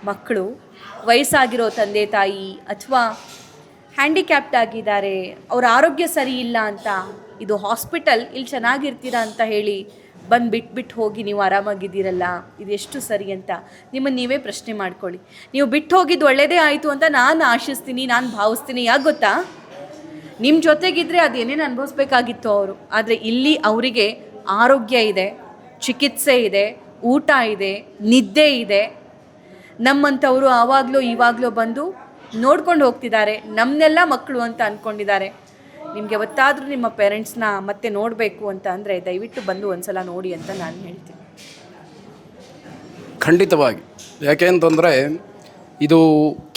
ಮಕ್ಕಳು ವಯಸ್ಸಾಗಿರೋ ತಂದೆ ತಾಯಿ ಅಥವಾ ಹ್ಯಾಂಡಿಕ್ಯಾಪ್ಟ್ ಆಗಿದ್ದಾರೆ, ಅವ್ರ ಆರೋಗ್ಯ ಸರಿ ಇಲ್ಲ ಅಂತ ಇದು ಹಾಸ್ಪಿಟಲ್ ಇಲ್ಲಿ ಚೆನ್ನಾಗಿರ್ತೀರಾ ಅಂತ ಹೇಳಿ ಬಂದು ಬಿಟ್ಬಿಟ್ಟು ಹೋಗಿ ನೀವು ಆರಾಮಾಗಿದ್ದೀರಲ್ಲ ಇದೆಷ್ಟು ಸರಿ ಅಂತ ನಿಮ್ಮನ್ನು ನೀವೇ ಪ್ರಶ್ನೆ ಮಾಡ್ಕೊಳ್ಳಿ. ನೀವು ಬಿಟ್ಟು ಹೋಗಿದ್ದು ಒಳ್ಳೆಯದೇ ಆಯಿತು ಅಂತ ನಾನು ಆಶಿಸ್ತೀನಿ, ನಾನು ಭಾವಿಸ್ತೀನಿ, ಯಾಕೆ ಗೊತ್ತಾ? ನಿಮ್ಮ ಜೊತೆಗಿದ್ರೆ ಅದೇನೇನು ಅನುಭವಿಸ್ಬೇಕಾಗಿತ್ತು ಅವರು? ಆದರೆ ಇಲ್ಲಿ ಅವರಿಗೆ ಆರೋಗ್ಯ ಇದೆ, ಚಿಕಿತ್ಸೆ ಇದೆ, ಊಟ ಇದೆ, ನಿದ್ದೆ ಇದೆ. ನಮ್ಮಂಥವರು ಆವಾಗಲೂ ಇವಾಗಲೂ ಬಂದು ನೋಡ್ಕೊಂಡು ಹೋಗ್ತಿದ್ದಾರೆ ನಮ್ಮನ್ನೆಲ್ಲ ಮಕ್ಕಳು ಅಂತ ಅಂದ್ಕೊಂಡಿದ್ದಾರೆ ನಿಮಗೆ ಗೊತ್ತಾದರೂ ನಿಮ್ಮ ಪೇರೆಂಟ್ಸ್ನ ಮತ್ತೆ ನೋಡಬೇಕು ಅಂತ ಅಂದರೆ ದಯವಿಟ್ಟು ಬಂದು ಒಂದ್ಸಲ ನೋಡಿ ಅಂತ ನಾನು ಹೇಳ್ತೀನಿ. ಖಂಡಿತವಾಗಿ. ಯಾಕೆ ಅಂತಂದರೆ ಇದು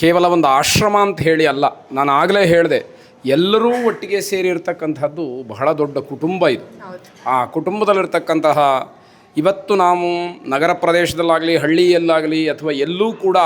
ಕೇವಲ ಒಂದು ಆಶ್ರಮ ಅಂತ ಹೇಳಿ ಅಲ್ಲ. ನಾನು ಆಗಲೇ ಹೇಳಿದೆ ಎಲ್ಲರೂ ಒಟ್ಟಿಗೆ ಸೇರಿರ್ತಕ್ಕಂಥದ್ದು ಬಹಳ ದೊಡ್ಡ ಕುಟುಂಬ ಇದು. ಆ ಕುಟುಂಬದಲ್ಲಿರ್ತಕ್ಕಂತಹ ಇವತ್ತು ನಾವು ನಗರ ಪ್ರದೇಶದಲ್ಲಾಗಲಿ, ಹಳ್ಳಿಯಲ್ಲಾಗಲಿ ಅಥವಾ ಎಲ್ಲೂ ಕೂಡ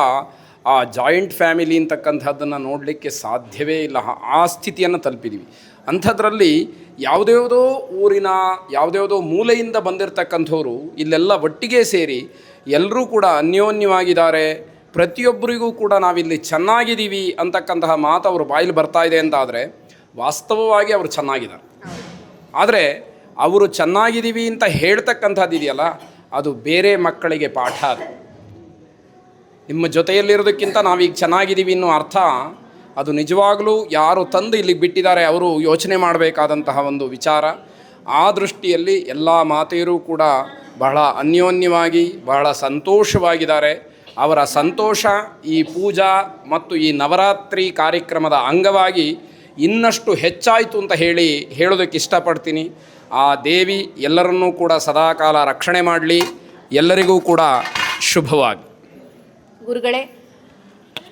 ಆ ಜಾಯಿಂಟ್ ಫ್ಯಾಮಿಲಿ ಅಂತಕ್ಕಂಥದ್ದನ್ನು ನೋಡಲಿಕ್ಕೆ ಸಾಧ್ಯವೇ ಇಲ್ಲ. ಆ ಸ್ಥಿತಿಯನ್ನು ತಲುಪಿದ್ವಿ. ಅಂಥದ್ರಲ್ಲಿ ಯಾವುದ್ಯಾವುದೋ ಊರಿನ ಯಾವುದ್ಯಾವುದೋ ಮೂಲೆಯಿಂದ ಬಂದಿರತಕ್ಕಂಥವ್ರು, ಇಲ್ಲೆಲ್ಲ ಒಟ್ಟಿಗೆ ಸೇರಿ ಎಲ್ಲರೂ ಕೂಡ ಅನ್ಯೋನ್ಯವಾಗಿದ್ದಾರೆ. ಪ್ರತಿಯೊಬ್ಬರಿಗೂ ಕೂಡ ನಾವಿಲ್ಲಿ ಚೆನ್ನಾಗಿದ್ದೀವಿ ಅಂತಕ್ಕಂತಹ ಮಾತು ಅವರು ಬಾಯಲ್ಲಿ ಬರ್ತಾ ಇದೆ ಅಂತಾದರೆ ವಾಸ್ತವವಾಗಿ ಅವರು ಚೆನ್ನಾಗಿದ್ದಾರೆ. ಆದರೆ ಅವರು ಚೆನ್ನಾಗಿದ್ದೀವಿ ಅಂತ ಹೇಳ್ತಕ್ಕಂಥದ್ದು ಇದೆಯಲ್ಲ, ಅದು ಬೇರೆ ಮಕ್ಕಳಿಗೆ ಪಾಠ ಅದು. ನಿಮ್ಮ ಜೊತೆಯಲ್ಲಿರೋದಕ್ಕಿಂತ ನಾವೀಗ ಚೆನ್ನಾಗಿದ್ದೀವಿ ಅನ್ನೋ ಅರ್ಥ, ಅದು ನಿಜವಾಗಲೂ ಯಾರು ತಂದು ಇಲ್ಲಿಗೆ ಬಿಟ್ಟಿದ್ದಾರೆ ಅವರು ಯೋಚನೆ ಮಾಡಬೇಕಾದಂತಹ ಒಂದು ವಿಚಾರ. ಆ ದೃಷ್ಟಿಯಲ್ಲಿ ಎಲ್ಲ ಮಾತೆಯರು ಕೂಡ ಬಹಳ ಅನ್ಯೋನ್ಯವಾಗಿ, ಬಹಳ ಸಂತೋಷವಾಗಿದ್ದಾರೆ. ಅವರ ಸಂತೋಷ, ಈ ಪೂಜಾ ಮತ್ತು ಈ ನವರಾತ್ರಿ ಕಾರ್ಯಕ್ರಮದ ಅಂಗವಾಗಿ ಇನ್ನಷ್ಟು ಹೆಚ್ಚಾಯಿತು ಅಂತ ಹೇಳಿ ಹೇಳೋದಕ್ಕೆ ಇಷ್ಟಪಡ್ತೀನಿ. ಆ ದೇವಿ ಎಲ್ಲರನ್ನೂ ಕೂಡ ಸದಾಕಾಲ ರಕ್ಷಣೆ ಮಾಡಲಿ. ಎಲ್ಲರಿಗೂ ಕೂಡ ಶುಭವಾಗಿ. ಗುರುಗಳೇ,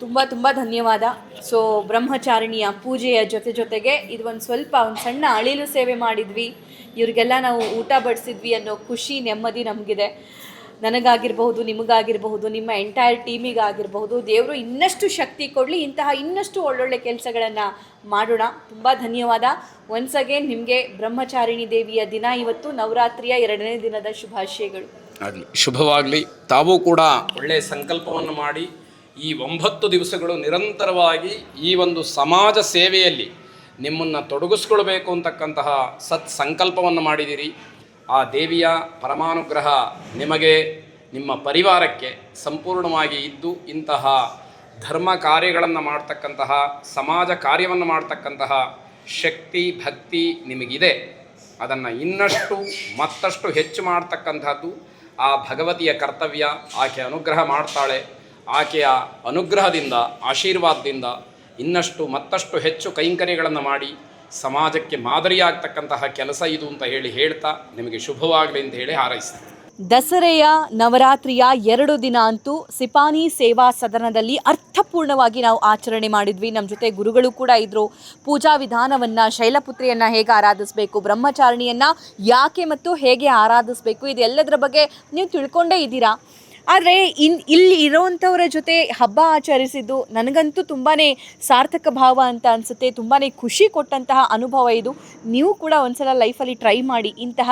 ತುಂಬ ತುಂಬ ಧನ್ಯವಾದ. ಸೊ, ಬ್ರಹ್ಮಚಾರಿಣಿಯ ಪೂಜೆಯ ಜೊತೆ ಜೊತೆಗೆ ಇದು ಒಂದು ಸ್ವಲ್ಪ ಒಂದು ಸಣ್ಣ ಅಳಿಲು ಸೇವೆ ಮಾಡಿದ್ವಿ. ಇವ್ರಿಗೆಲ್ಲ ನಾವು ಊಟ ಬಡಿಸಿದ್ವಿ ಅನ್ನೋ ಖುಷಿ ನೆಮ್ಮದಿ ನಮಗಿದೆ. ನನಗಾಗಿರಬಹುದು, ನಿಮಗಾಗಿರಬಹುದು, ನಿಮ್ಮ ಎಂಟೈರ್ ಟೀಮಿಗಾಗಿರಬಹುದು ದೇವರು ಇನ್ನಷ್ಟು ಶಕ್ತಿ ಕೊಡಲಿ, ಇಂತಹ ಇನ್ನಷ್ಟು ಒಳ್ಳೊಳ್ಳೆ ಕೆಲಸಗಳನ್ನು ಮಾಡೋಣ. ತುಂಬ ಧನ್ಯವಾದ. ಒನ್ಸ್ ಅಗೇನ್ ನಿಮಗೆ ಬ್ರಹ್ಮಚಾರಿಣಿ ದೇವಿಯ ದಿನ, ಇವತ್ತು ನವರಾತ್ರಿಯ ಎರಡನೇ ದಿನದ ಶುಭಾಶಯಗಳು. ಆಗಲಿ, ಶುಭವಾಗಲಿ. ತಾವೂ ಕೂಡ ಒಳ್ಳೆಯ ಸಂಕಲ್ಪವನ್ನು ಮಾಡಿ, ಈ ಒಂಬತ್ತು ದಿವಸಗಳು ನಿರಂತರವಾಗಿ ಈ ಒಂದು ಸಮಾಜ ಸೇವೆಯಲ್ಲಿ ನಿಮ್ಮನ್ನು ತೊಡಗಿಸ್ಕೊಳ್ಬೇಕು ಅಂತಕ್ಕಂತಹ ಸತ್ ಸಂಕಲ್ಪವನ್ನು ಮಾಡಿದ್ದೀರಿ ಆ ದೇವಿಯ ಪರಮಾನುಗ್ರಹ ನಿಮಗೆ ನಿಮ್ಮ ಪರಿವಾರಕ್ಕೆ ಸಂಪೂರ್ಣವಾಗಿ ಇದ್ದು ಇಂತಹ ಧರ್ಮ ಕಾರ್ಯಗಳನ್ನು ಮಾಡ್ತಕ್ಕಂತಹ, ಸಮಾಜ ಕಾರ್ಯವನ್ನು ಮಾಡ್ತಕ್ಕಂತಹ ಶಕ್ತಿ, ಭಕ್ತಿ ನಿಮಗಿದೆ. ಅದನ್ನು ಇನ್ನಷ್ಟು, ಮತ್ತಷ್ಟು ಹೆಚ್ಚು ಮಾಡ್ತಕ್ಕಂಥದ್ದು ಆ ಭಗವತಿಯ ಕರ್ತವ್ಯ. ಆಕೆ ಅನುಗ್ರಹ ಮಾಡ್ತಾಳೆ. ಆಕೆಯ ಅನುಗ್ರಹದಿಂದ, ಆಶೀರ್ವಾದದಿಂದ ಇನ್ನಷ್ಟು, ಮತ್ತಷ್ಟು ಹೆಚ್ಚು ಕೈಂಕರ್ಯಗಳನ್ನು ಮಾಡಿ ಸಮಾಜಕ್ಕೆ ಮಾದರಿಯಾಗ್ತಕ್ಕಂತಹ ಕೆಲಸ ಇದು ಅಂತ ಹೇಳಿ ಹೇಳ್ತಾ ನಿಮಗೆ ಶುಭವಾಗಲಿ ಅಂತ ಹೇಳಿ ಹಾರೈಸ್ತೀನಿ. ದಸರೆಯ ನವರಾತ್ರಿಯ ಎರಡು ದಿನ ಅಂತೂ ಸಿಪಾನಿ ಸೇವಾ ಸದನದಲ್ಲಿ ಅರ್ಥಪೂರ್ಣವಾಗಿ ನಾವು ಆಚರಣೆ ಮಾಡಿದ್ವಿ. ನಮ್ಮ ಜೊತೆ ಗುರುಗಳು ಕೂಡ ಇದ್ರು. ಪೂಜಾ ವಿಧಾನವನ್ನ, ಶೈಲಪುತ್ರಿಯನ್ನ ಹೇಗೆ ಆರಾಧಿಸಬೇಕು, ಬ್ರಹ್ಮಚಾರಿಣಿಯನ್ನ ಯಾಕೆ ಮತ್ತು ಹೇಗೆ ಆರಾಧಿಸಬೇಕು, ಇದೆಲ್ಲದರ ಬಗ್ಗೆ ನೀವು ತಿಳ್ಕೊಂಡೇ ಇದ್ದೀರಾ? ಆದರೆ ಇನ್ ಇಲ್ಲಿ ಇರೋವಂಥವರ ಜೊತೆ ಹಬ್ಬ ಆಚರಿಸಿದ್ದು ನನಗಂತೂ ತುಂಬಾ ಸಾರ್ಥಕ ಭಾವ ಅಂತ ಅನಿಸುತ್ತೆ. ತುಂಬಾ ಖುಷಿ ಕೊಟ್ಟಂತಹ ಅನುಭವ ಇದು. ನೀವು ಕೂಡ ಒಂದ್ಸಲ ಲೈಫಲ್ಲಿ ಟ್ರೈ ಮಾಡಿ, ಇಂತಹ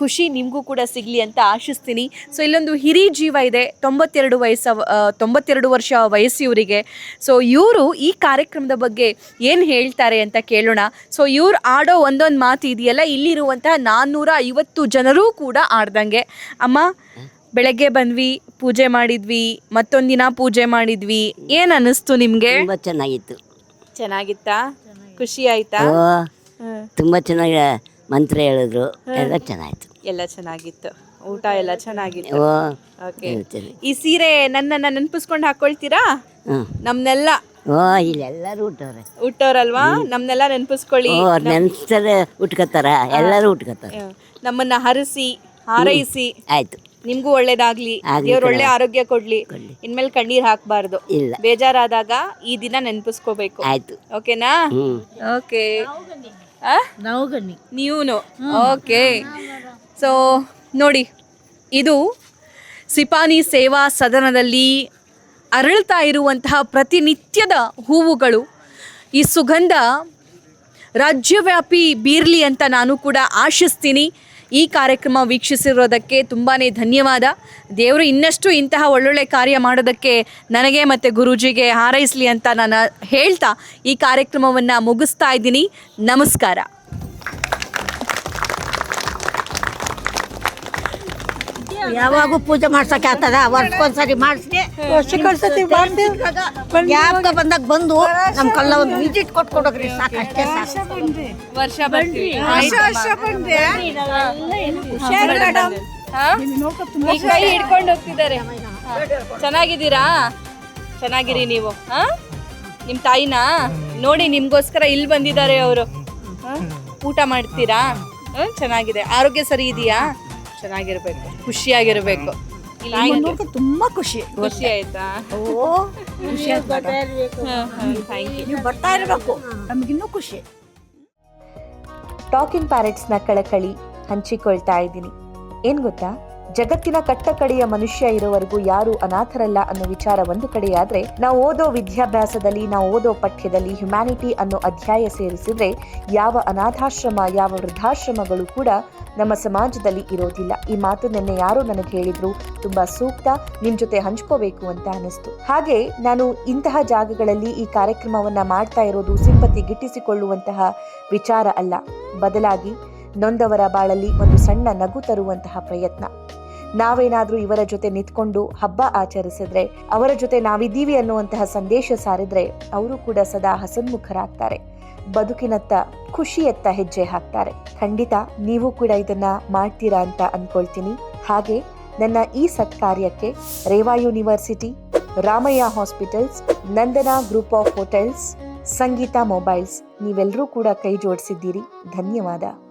ಖುಷಿ ನಿಮಗೂ ಕೂಡ ಸಿಗಲಿ ಅಂತ ಆಶಿಸ್ತೀನಿ. ಸೊ ಇಲ್ಲೊಂದು ಹಿರಿ ಜೀವ ಇದೆ, ತೊಂಬತ್ತೆರಡು ವಯಸ್ಸ ತೊಂಬತ್ತೆರಡು ವರ್ಷ ವಯಸ್ಸು ಇವರಿಗೆ ಸೊ ಇವರು ಈ ಕಾರ್ಯಕ್ರಮದ ಬಗ್ಗೆ ಏನು ಹೇಳ್ತಾರೆ ಅಂತ ಕೇಳೋಣ. ಸೊ ಇವ್ರು ಆಡೋ ಒಂದೊಂದು ಮಾತು ಇದೆಯಲ್ಲ ಇಲ್ಲಿರುವಂತಹ ನಾನ್ನೂರ ಐವತ್ತು ಜನರೂ ಕೂಡ ಆಡ್ದಂಗೆ. ಅಮ್ಮ ಬೆಳಗ್ಗೆ ಬಂದ್ವಿ ಪೂಜೆ ಮಾಡಿದ್ವಿ ಮತ್ತೊಂದಿನ ಪೂಜೆ ಮಾಡಿದ್ವಿ. ಏನ್ ಅನಿಸ್ತು ನಿಮ್ಗೆ? ತುಂಬಾ ಚೆನ್ನಾಗಿತ್ತು. ಚೆನ್ನಾಗಿತ್ತಾ? ಖುಷಿ ಆಯ್ತಾ? ತುಂಬಾ ತುಂಬ ಚೆನ್ನಾಗಿ ಮಂತ್ರ ಹೇಳಿದ್ರು. ಎಲ್ಲ ಚೆನ್ನಾಗಿತ್ತು ಎಲ್ಲ ಚೆನ್ನಾಗಿತ್ತು. ಊಟ ಎಲ್ಲ ಚೆನ್ನಾಗಿತ್ತು. Oh okay. ಹೇಳ್ತೀನಿ. ಈ ಸೀರೆ ನನ್ನನ್ನ ನೆನ್ಪಿಸ್ಕೊಂಡು ಹಾಕೊಳ್ತೀರಾ? ಹ್ಞೂ ನಮ್ನೆಲ್ಲ. ಓ ಇಲ್ಲೆಲ್ಲರೂ ಹುಟ್ಟವ್ರೆ ಹುಟ್ಟೋರಲ್ವಾ? ನಮ್ನೆಲ್ಲ ನೆನ್ಪಿಸ್ಕೊಳ್ಳಿ. ಓ ನೆನ್ಸ್ತಾರೆ ಉಟ್ಕೋತಾರ ಎಲ್ಲರೂ ಉಟ್ಕೋತಾರೆ ನಮ್ಮನ್ನ ಹರಿಸಿ ಹಾರೈಸಿ. ಆಯ್ತು. ನಿಮ್ಗೂ ಒಳ್ಳೇದಾಗ್ಲಿ ಆಗ್ಲಿ ದೇವ್ರ ಒಳ್ಳೆ ಆರೋಗ್ಯ ಕೊಡ್ಲಿ. ಕೊಡ್ಲಿ. ಇನ್ಮೇಲೆ ಕಣ್ಣೀರ್ ಹಾಕ್ಬಾರ್ದು. ಇಲ್ಲ. ಬೇಜಾರಾದಾಗ ಈ ದಿನ ನೆನ್ಪಿಸ್ಕೋಬೇಕು. ಆಯ್ತು. ಓಕೆನಾ? Okay okay. ನಾವು ಗಣ್ಣಿ ನೀವುನು? ಓಕೆ. ಸೊ ನೋಡಿ ಇದು ಸಿಪಾನಿ ಸೇವಾ ಸದನದಲ್ಲಿ ಅರಳ್ತಾ ಇರುವಂತಹ ಪ್ರತಿನಿತ್ಯದ ಹೂವುಗಳು. ಈ ಸುಗಂಧ ರಾಜ್ಯವ್ಯಾಪಿ ಬೀರ್ಲಿ ಅಂತ ನಾನು ಕೂಡ ಆಶಿಸ್ತೀನಿ. ಈ ಕಾರ್ಯಕ್ರಮ ವೀಕ್ಷಿಸಿರೋದಕ್ಕೆ ತುಂಬಾ ಧನ್ಯವಾದ. ದೇವರು ಇನ್ನಷ್ಟು ಇಂತಹ ಒಳ್ಳೊಳ್ಳೆ ಕಾರ್ಯ ಮಾಡೋದಕ್ಕೆ ನನಗೆ ಮತ್ತು ಗುರೂಜಿಗೆ ಹಾರೈಸಲಿ ಅಂತ ನಾನು ಹೇಳ್ತಾ ಈ ಕಾರ್ಯಕ್ರಮವನ್ನು ಮುಗಿಸ್ತಾ ಇದ್ದೀನಿ. ನಮಸ್ಕಾರ. ಯಾವಾಗೂ ಪೂಜೆ ಮಾಡ್ಸಕ್ಕೆ ಆಗ್ತದ? ವರ್ಷಕ್ಕೊಂದ್ಸರಿ ಮಾಡಿಸಿ. ವರ್ಷಕ್ಕೊಂದ್ಸತಿ ಯಾವಾಗ ಬಂದಾಗ ಬಂದು ನಮ್ಮ ಕಲ್ಲ ಒಂದು ವಿಸಿಟ್ ಕೊಟ್ಕೊಡೋಗ್ರಿ ಸಾಕು ಅಷ್ಟೇ ಸಾಕು. ವರ್ಷ ಬನ್ರಿ ಕೈ ಹಿಡ್ಕೊಂಡು ಹೋಗ್ತಿದ್ದಾರೆ. ಚೆನ್ನಾಗಿದ್ದೀರಾ? ಚೆನ್ನಾಗಿರಿ ನೀವು. ಹಾ? ನಿಮ್ಮ ತಾಯಿನ? ನೋಡಿ ನಿಮ್ಗೋಸ್ಕರ ಇಲ್ಲಿ ಬಂದಿದ್ದಾರೆ ಅವರು. ಊಟ ಮಾಡ್ತೀರಾ? ಚೆನ್ನಾಗಿದೆ. ಆರೋಗ್ಯ ಸರಿ ಇದೆಯಾ? ಚೆನ್ನಾಗಿರ್ಬೇಕು ಖುಷಿಯಾಗಿರ್ಬೇಕು. ತುಂಬಾ ಖುಷಿ. ಖುಷಿ ಆಯ್ತಾ? ಥ್ಯಾಂಕ್ ಯು ನೀವು ಬರ್ತಾ ಇರಬೇಕು. ನಮಗಿನ್ನೂ ಖುಷಿ. ಟಾಕಿಂಗ್ ಪ್ಯಾರೆಟ್ಸ್ನ ಕಳಕಳಿ ಹಂಚಿಕೊಳ್ತಾ ಇದ್ದೀನಿ. ಏನ್ ಗೊತ್ತಾ? ಜಗತ್ತಿನ ಕಟ್ಟಕಡೆಯ ಮನುಷ್ಯ ಇರೋವರೆಗೂ ಯಾರು ಅನಾಥರಲ್ಲ ಅನ್ನೋ ವಿಚಾರ ಒಂದು ಕಡೆಯಾದ್ರೆ, ನಾವು ಓದೋ ವಿದ್ಯಾಭ್ಯಾಸದಲ್ಲಿ, ನಾವು ಓದೋ ಪಠ್ಯದಲ್ಲಿ ಹ್ಯುಮ್ಯಾನಿಟಿ ಅನ್ನೋ ಅಧ್ಯಾಯ ಸೇರಿಸಿದ್ರೆ ಯಾವ ಅನಾಥಾಶ್ರಮ, ಯಾವ ವೃದ್ಧಾಶ್ರಮಗಳು ಕೂಡ ನಮ್ಮ ಸಮಾಜದಲ್ಲಿ ಇರೋದಿಲ್ಲ. ಈ ಮಾತು ನಿನ್ನೆ ಯಾರು ನನಗೆ ಹೇಳಿದ್ರು, ತುಂಬಾ ಸೂಕ್ತ, ನಿಮ್ ಜೊತೆ ಹಂಚ್ಕೋಬೇಕು ಅಂತ ಅನಿಸ್ತು ಹಾಗೆ ನಾನು ಇಂತಹ ಜಾಗಗಳಲ್ಲಿ ಈ ಕಾರ್ಯಕ್ರಮವನ್ನ ಮಾಡ್ತಾ ಇರೋದು ಸಿಂಪತಿ ಗಿಟ್ಟಿಸಿಕೊಳ್ಳುವಂತಹ ವಿಚಾರ ಅಲ್ಲ. ಬದಲಾಗಿ ನೊಂದವರ ಬಾಳಲ್ಲಿ ಒಂದು ಸಣ್ಣ ನಗು ತರುವಂತಹ ಪ್ರಯತ್ನ. ನಾವೇನಾದ್ರೂ ಇವರ ಜೊತೆ ನಿಂತ್ಕೊಂಡು ಹಬ್ಬ ಆಚರಿಸಿದ್ರೆ, ಅವರ ಜೊತೆ ನಾವಿದ್ದೀವಿ ಅನ್ನುವಂತಹ ಸಂದೇಶ ಸಾರಿದ್ರೆ ಅವರು ಕೂಡ ಸದಾ ಹಸನ್ಮುಖರಾಗ್ತಾರೆ. ಬದುಕಿನತ್ತ ಖುಷಿಯತ್ತ ಹೆಜ್ಜೆ ಹಾಕ್ತಾರೆ. ಖಂಡಿತ ನೀವು ಕೂಡ ಇದನ್ನ ಮಾಡ್ತೀರಾ ಅಂತ ಅನ್ಕೊಳ್ತೀನಿ. ಹಾಗೆ ನನ್ನ ಈ ಸತ್ಕಾರ್ಯಕ್ಕೆ Reva university, Ramaiah hospitals, Nandana group of hotels, Sangeetha mobiles ನೀವೆಲ್ಲರೂ ಕೂಡ ಕೈ ಜೋಡಿಸಿದ್ದೀರಿ. ಧನ್ಯವಾದ.